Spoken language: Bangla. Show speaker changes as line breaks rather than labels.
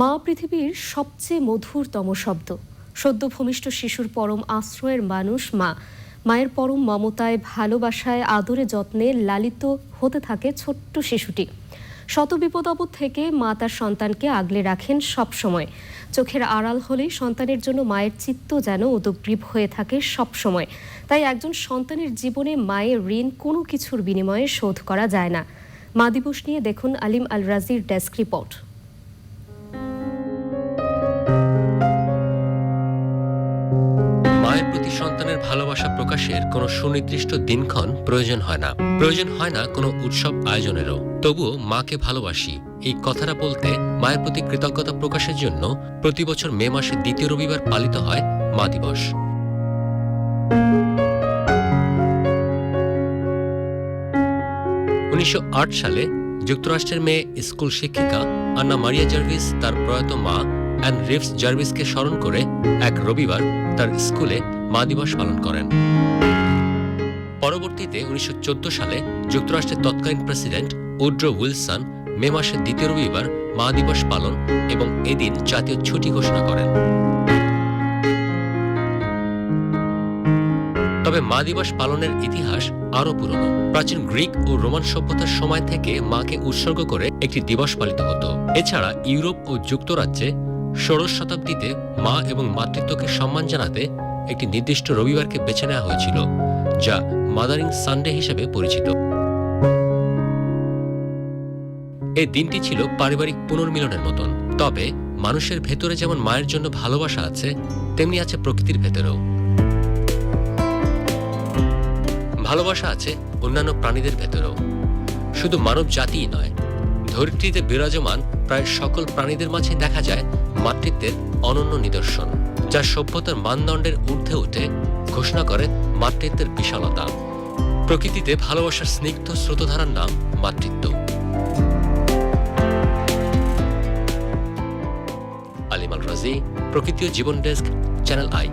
মা পৃথিবীর সবচেয়ে মধুরতম শব্দ। সদ্য ভূমিষ্ঠ শিশুর পরম আশ্রয়ের মানুষ মা। মায়ের পরম মমতায়, ভালোবাসায়, আদরে যত্নে লালিত হতে থাকে ছোট্ট শিশুটি। শত বিপদ আপদ থেকে মা তার সন্তানকে আগলে রাখেন সব সময় চোখের আড়াল হলেই সন্তানের জন্য মায়ের চিত্ত যেন উদগ্রীব হয়ে থাকে সব সময় তাই একজন সন্তানের জীবনে মায়ের ঋণ কোনো কিছুর বিনিময়ে শোধ করা যায় না। মা দিবস নিয়ে দেখুন আলিম আল রাজির ডেস্ক রিপোর্ট।
মায়ের প্রতি সন্তানের ভালোবাসা প্রকাশের কোনো সুনির্দিষ্ট দিনক্ষণ প্রয়োজন হয় না। প্রয়োজন হয় না কোনো উৎসব আয়োজনেরও। তবুও মাকে ভালোবাসি। এই কথাটা বলতে মায়ের প্রতি কৃতজ্ঞতা প্রকাশের জন্য প্রতি বছর মে মাসের দ্বিতীয় রবিবার পালিত হয় মা দিবস। উনিশশো আট সালে যুক্তরাষ্ট্রের মেয়ে স্কুল শিক্ষিকা আন্না মারিয়া জার্ভিস তার প্রয়াত মা অ্যান্ড রিভস জার্ভিসকে স্মরণ করে এক রবিবার তার স্কুলে মা দিবস পালন করেন। পরবর্তীতে উনিশশো চোদ্দ সালে যুক্তরাষ্ট্রের তৎকালীন প্রেসিডেন্ট উড্রো উইলসন মে মাসের দ্বিতীয় রবিবার মা দিবস পালন এবং এদিন জাতীয় ছুটি ঘোষণা করেন। তবে মা দিবস পালনের ইতিহাস আরও পুরনো। প্রাচীন গ্রিক ও রোমান সভ্যতার সময় থেকে মাকে উৎসর্গ করে একটি দিবস পালিত হতো। এছাড়া ইউরোপ ও যুক্তরাজ্যে ষোড়শ শতাব্দীতে মা এবং মাতৃত্বকে সম্মান জানাতে একটি নির্দিষ্ট রবিবারকে বেছে নেওয়া হয়েছিল, যা মাদারিং সানডে হিসেবে পরিচিত। এই দিনটি ছিল পারিবারিক পুনর্মিলনের মতন, তবে মানুষের ভেতরে যেমন মায়ের জন্য ভালোবাসা আছে, তেমনি আছে প্রকৃতির ভেতরেও। ভালোবাসা আছে অন্যান্য প্রাণীদের ভেতরেও। শুধু মানব জাতিই নয়, ধরিত্রীতে বিরাজমান প্রায় সকল প্রাণীদের মাঝে দেখা যায় মাতৃত্বের অনন্য নিদর্শন। যা সভ্যতার মানদণ্ডের ঊর্ধ্বে উঠে ঘোষণা করে মাতৃত্বের বিশালতা। প্রকৃতিতে ভালোবাসার স্নিগ্ধ স্রোতধারার নাম মাতৃত্ব। আলিমাল রাজি প্রকৃতি জীবন ডেস্ক, চ্যানেল আই।